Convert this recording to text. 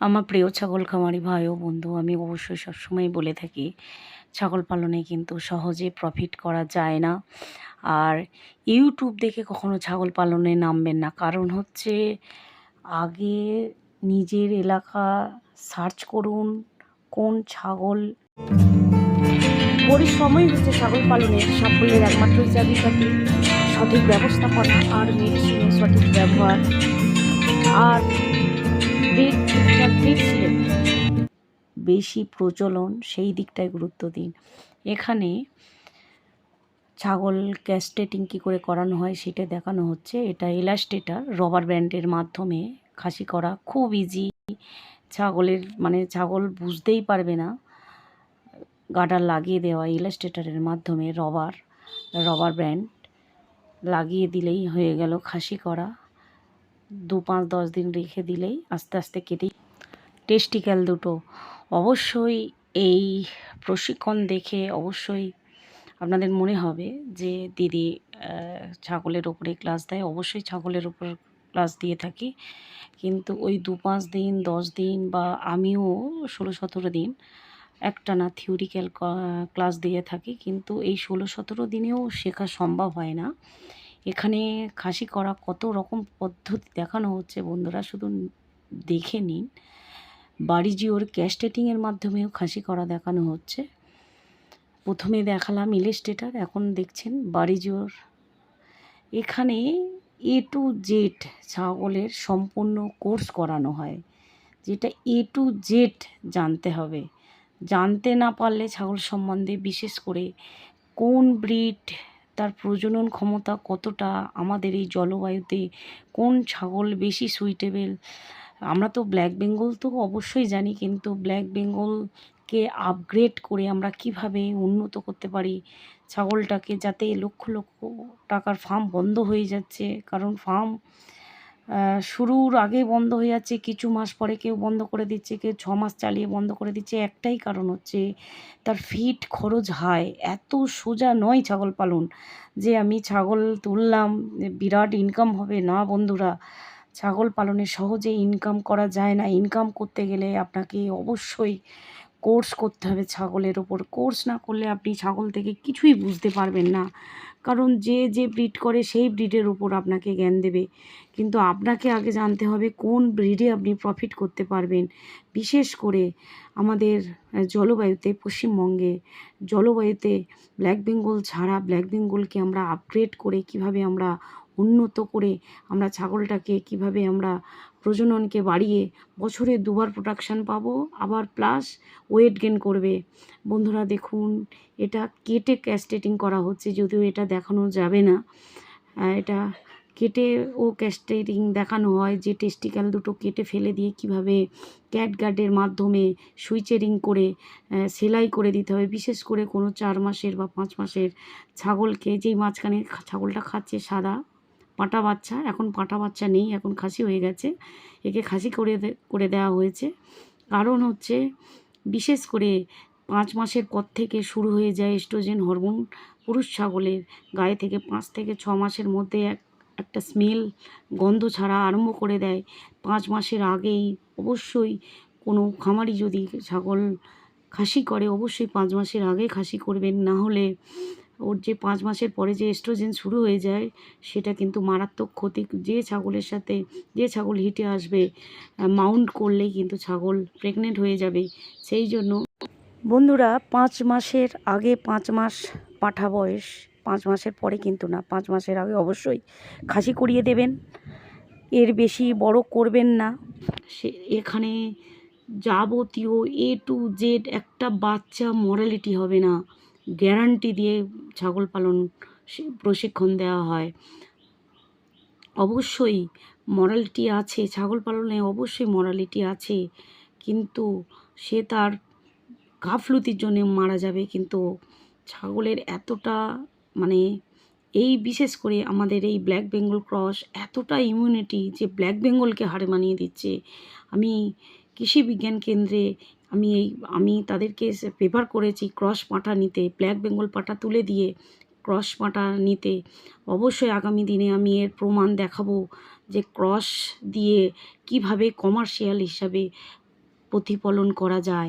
আমার প্রিয় ছাগল খামারি ভাই ও বন্ধু, আমি অবশ্যই সবসময় বলে থাকি, ছাগল পালনে কিন্তু সহজে প্রফিট করা যায় না। আর ইউটিউব দেখে কখনো ছাগল পালনে নামবেন না। কারণ হচ্ছে আগে নিজের এলাকা সার্চ করুন, কোন ছাগল পরিশ্রমই হচ্ছে ছাগল পালনের সাফল্যের একমাত্র চাবিকাঠি সঠিক ব্যবস্থাপনা আর মেডিসিনের সঠিক ব্যবহার আর বেশি প্রচলন, সেই দিকটায় গুরুত্ব দিন। এখানে ছাগল ক্যাস্টেটিং কী করে করানো হয় সেটা দেখানো হচ্ছে। এটা এলাস্টেটার, রবার ব্যান্ডের মাধ্যমে খাসি করা। খুব ইজি ছাগলের মানে ছাগল বুঝতেই পারবে না। গাডার লাগিয়ে দেওয়া ইলাস্ট্রেটারের মাধ্যমে রবার রবার ব্যান্ড লাগিয়ে দিলেই হয়ে গেল খাসি করা। দু পাঁচ দশ দিন রেখে দিলেই আস্তে আস্তে কেটেই টেস্টিক্যাল দুটো। অবশ্যই এই প্রশিক্ষণ দেখে অবশ্যই আপনাদের মনে হবে যে দিদি ছাগলের ওপরে ক্লাস দেয়। অবশ্যই ছাগলের ওপর ক্লাস দিয়ে থাকি। কিন্তু ওই দু পাঁচ দিন, দশ দিন বা আমিও ষোলো সতেরো দিন একটানা থিওরিক্যাল ক্লাস দিয়ে থাকি। কিন্তু এই ষোলো সতেরো দিনেও শেখা সম্ভব হয় না। এখানে খাসি করা কত রকম পদ্ধতি দেখানো হচ্ছে বন্ধুরা, শুধু দেখে নিন। বাড়ি জিওর ক্যাস্টেটিংয়ের মাধ্যমেও খাসি করা দেখানো হচ্ছে। প্রথমে দেখালাম ইলেস্টেটার এখন দেখছেন বাড়ি জিওর এখানে এ টু জেড ছাগলের সম্পূর্ণ কোর্স করানো হয়, যেটা এ টু জেড জানতে হবে। জানতে না পারলে ছাগল সম্বন্ধে বিশেষ করে কোন ব্রিড, তার প্রজনন ক্ষমতা কতটা, আমাদের এই জলবায়ুতে কোন ছাগল বেশি সুইটেবেল আমরা তো ব্ল্যাক বেঙ্গল তো অবশ্যই জানি, কিন্তু ব্ল্যাক বেঙ্গলকে আপগ্রেড করে আমরা কীভাবে উন্নত করতে পারি? ছাগলটাকে যাতে লক্ষ লক্ষ টাকার ফার্ম বন্ধ হয়ে যাচ্ছে, কারণ ফার্ম শুরুর আগে বন্ধ হয়ে যাচ্ছে, কিছু মাস পরে কেউ বন্ধ করে দিচ্ছে, কেউ ছ মাস চালিয়ে বন্ধ করে দিচ্ছে, একটাই কারণ হচ্ছে তার ফিট খরচ হাই এত সোজা নয় ছাগল পালন যে আমি ছাগল তুললাম বিরাট ইনকাম হবে না বন্ধুরা। ছাগল পালনে সহজে ইনকাম করা যায় না। ইনকাম করতে গেলে আপনাকে অবশ্যই কোর্স করতে হবে ছাগলের ওপর। কোর্স না করলে আপনি ছাগল থেকে কিছুই বুঝতে পারবেন না। কারণ যে যে ব্রিড করে সেই ব্রিডের উপর আপনাকে জ্ঞান দেবে। কিন্তু আপনাকে আগে জানতে হবে কোন ব্রিডে আপনি প্রফিট করতে পারবেন। বিশেষ করে আমাদের জলবায়ুতে, পশ্চিমবঙ্গে জলবায়ুতে ব্ল্যাক বেঙ্গল ছাড়া ব্ল্যাক বেঙ্গলকে আমরা আপগ্রেড করে কীভাবে আমরা উন্নত করে আমরা ছাগলটাকে কীভাবে আমরা প্রজননকে বাড়িয়ে বছরে দুবার প্রোডাকশান পাবো, আবার প্লাস ওয়েট গেন করবে। বন্ধুরা দেখুন, এটা কেটে ক্যাস্টেটিং করা হচ্ছে, যদিও এটা দেখানো যাবে না। এটা কেটে ও ক্যাস্টেটিং দেখানো হয় যে টেস্টিক্যাল দুটো কেটে ফেলে দিয়ে কীভাবে ক্যাট গার্ডের মাধ্যমে সুইচেরিং করে সেলাই করে দিতে হবে। বিশেষ করে কোনো চার মাসের বা পাঁচ মাসের ছাগলকে যেই মাঝখানে ছাগলটা খাচ্ছে সাদা পাঁটা বাচ্চা, এখন পাঁটা বাচ্চা নেই, এখন খাসি হয়ে গেছে। একে খাসি করে করে দেওয়া হয়েছে। কারণ হচ্ছে বিশেষ করে পাঁচ মাসের পর থেকে শুরু হয়ে যায় এস্ট্রোজেন হরমোন পুরুষ ছাগলের গায়ে থেকে পাঁচ থেকে ছ মাসের মধ্যে এক, একটা স্মেল গন্ধ ছাড়া আরম্ভ করে দেয়। পাঁচ মাসের আগেই অবশ্যই কোনো খামারি যদি ছাগল খাসি করে, অবশ্যই পাঁচ মাসের আগে খাসি করবেন। না হলে ওর যে পাঁচ মাসের পরে যে এস্ট্রোজেন শুরু হয়ে যায়, সেটা কিন্তু মারাত্মক ক্ষতি। যে ছাগলের সাথে, যে ছাগল হিটে আসবে মাউন্ট করলেই কিন্তু ছাগল প্রেগনেন্ট হয়ে যাবে। সেই জন্য বন্ধুরা, পাঁচ মাসের আগে পাঁচ মাস পাঠা বয়স, পাঁচ মাসের পরে কিন্তু না, পাঁচ মাসের আগে অবশ্যই খাসি করিয়ে দেবেন। এর বেশি বড় করবেন না। সে এখানে যাবতীয় এ টু জেড একটা বাচ্চা মরালিটি হবে না। গ্যারান্টি দিয়ে ছাগল পালন প্রশিক্ষণ দেওয়া হয়। অবশ্যই মরালিটি আছে, ছাগল পালনে অবশ্যই মরালিটি আছে, কিন্তু সে তার গাফলতির জন্য মারা যাবে। কিন্তু ছাগলের এতটা মানে এই বিশেষ করে আমাদের এই ব্ল্যাক বেঙ্গল ক্রস এতটা ইমিউনিটি যে ব্ল্যাক বেঙ্গলকে হারে মানিয়ে দিচ্ছে। আমি কৃষি বিজ্ঞান কেন্দ্রে আমি এই, আমি তাদেরকে পেপার করেছি ক্রস পাঁঠা নিতে ব্ল্যাক বেঙ্গল পাঁঠা তুলে দিয়ে ক্রস পাঁঠা নিতে। অবশ্যই আগামী দিনে আমি এর প্রমাণ দেখাবো যে ক্রস দিয়ে কীভাবে কমার্শিয়াল হিসাবে প্রতিফলন করা যায়।